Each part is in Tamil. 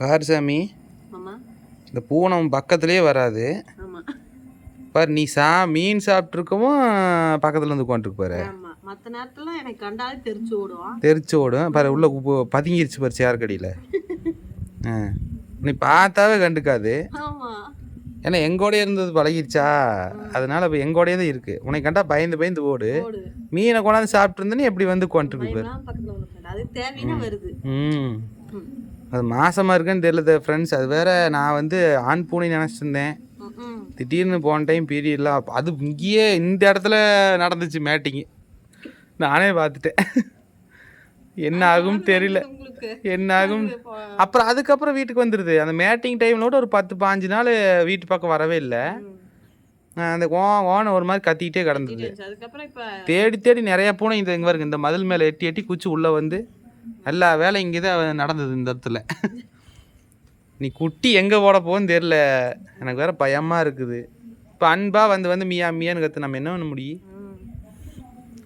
பாரு சாமி. இந்த பூனை உன் பக்கத்துலேயே வராது. பாரு நீ சா மீன் சாப்பிட்ருக்கவும் பக்கத்தில் வந்து உட்காந்துருக்கு பாரு மத்த நேரத்துல எனக்கு கண்டாலே தெரிச்சு ஓடுவான். தெரிச்சு ஓடும் பாரு உள்ள பதுங்கிருச்சு பாரு சேருக்கடியில் ஆ. நீ பார்த்தாவே கண்டுக்காது. ஏன்னா எங்கூடயே இருந்தது பழகிருச்சா? அதனால இப்போ எங்கூடயே தான் இருக்கு. உனக்கு கண்டா பயந்து பயந்து ஓடு. மீனை கொண்டாந்து சாப்பிட்டு இருந்தேன்னு எப்படி வந்து வருது ம். ம். அது மாசமா இருக்குன்னு தெரியல ஃப்ரெண்ட்ஸ் அது வேற நான் வந்து ஆண் பூனை ம். திடீர்னு போன டைம் பீரியட்லாம் அது இங்கேயே இந்த இடத்துல நடந்துச்சு மேட்டிங்கு நானே பார்த்துட்டேன். என்ன ஆகும் தெரியல. என்ன ஆகும்? அப்புறம் அதுக்கப்புறம் வீட்டுக்கு வந்துடுது அந்த மேட்டிங் டைம்லோட ஒரு பத்து பாஞ்சு நாள் வீட்டு பக்கம் வரவே இல்லை. அந்த ஓ ஓன ஒரு மாதிரி கத்திக்கிட்டே கிடந்தது. தேடி தேடி நிறைய பூனை இந்த இங்கே பாருங்க இந்த மதில் மேலே எட்டி எட்டி குச்சி உள்ளே வந்து எல்லா வேலை இங்கே தான் நடந்தது இந்த இடத்துல. நீ குட்டி எங்கே போட போகுன்னு தெரில எனக்கு வேற பயமாக இருக்குது. இப்போ அன்பா வந்து வந்து மியா மியான்னு கற்று நம்ம என்ன பண்ண முடியும்?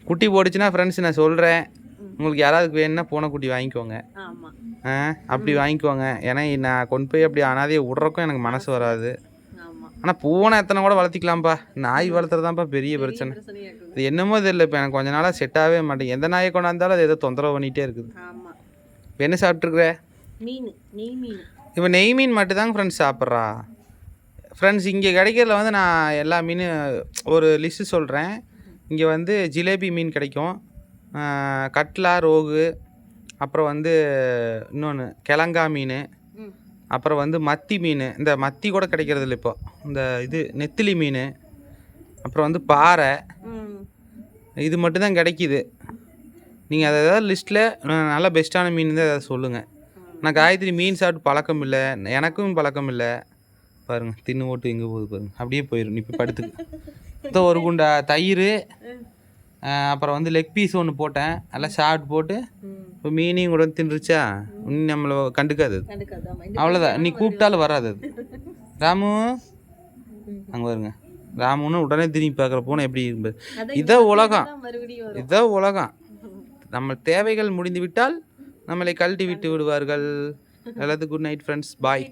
குட்டி போட்டுச்சுன்னா ஃப்ரெண்ட்ஸ் நான் சொல்கிறேன் உங்களுக்கு யாராவது வேணும்னா பூனை குட்டி வாங்கிக்கோங்க. ஆ அப்படி வாங்கிக்கோங்க. ஏன்னா நான் கொண்டு போய் அப்படி அனாதையை விட்றக்கும் எனக்கு மனசு வராது. ஆனால் பூனை எத்தனை கூட வளர்த்திக்கலாம்ப்பா. நாய் வளர்த்துறதாம்ப்பா பெரிய பிரச்சனை. இது என்னமோ தெரியல இப்போ எனக்கு கொஞ்ச நாளாக செட் ஆகவே மாட்டேங்குது. எந்த நாயை கொண்டாந்தாலும் அது ஏதோ தொந்தரவு பண்ணிகிட்டே இருக்குது. இப்போ என்ன சாப்பிட்ருக்குற மீன் நெய் மீன். இப்போ நெய் மீன் மட்டும்தாங்க ஃப்ரெண்ட்ஸ் சாப்பிட்றா. ஃப்ரெண்ட்ஸ் இங்கே கிடைக்கிறதுல வந்து நான் எல்லா மீன் ஒரு லிஸ்ட்டு சொல்கிறேன் இங்கே வந்து ஜிலேபி மீன் கிடைக்கும். கட்லா ரோகு அப்புறம் வந்து இன்னொன்று கிழங்கா மீன். அப்புறம் வந்து மத்தி மீன். இந்த மத்தி கூட கிடைக்கிறது இல்லை இப்போ. இந்த இது நெத்திலி மீன். அப்புறம் வந்து பாறை. இது மட்டும்தான் கிடைக்கிது. நீங்கள் அதை ஏதாவது லிஸ்ட்டில் நல்ல பெஸ்ட்டான மீன் தான் ஏதாவது சொல்லுங்கள் நான் காயத்ரி மீன் சாப்பிட்டு பழக்கம் இல்லை. எனக்கும் பழக்கம் இல்லை. பாருங்க தின்னு ஓட்டு எங்கே போகுது பாருங்க. அப்படியே போயிடும் இப்போ படுத்துக்கு. ஒரு குண்டா தயிர் அப்புறம் வந்து லெக் பீஸ் ஒன்று போட்டேன். நல்லா சாப்பிட்டு போட்டு இப்போ மீனையும் கூட தின்றுச்சா இன்னும் நம்மளை கண்டுக்காது அவ்வளோதான் நீ கூப்பிட்டாலும் வராது அது. ராமு அங்கே வருங்க ராமுன்னு உடனே திரும்பி பார்க்குற பூனை எப்படி இருப்பது இதான் உலகம். இதான் உலகம். நம்ம தேவைகள் முடிந்து விட்டால் நம்மளை கழட்டி விட்டு விடுவார்கள். நல்லது குட் நைட் ஃப்ரெண்ட்ஸ் பாய்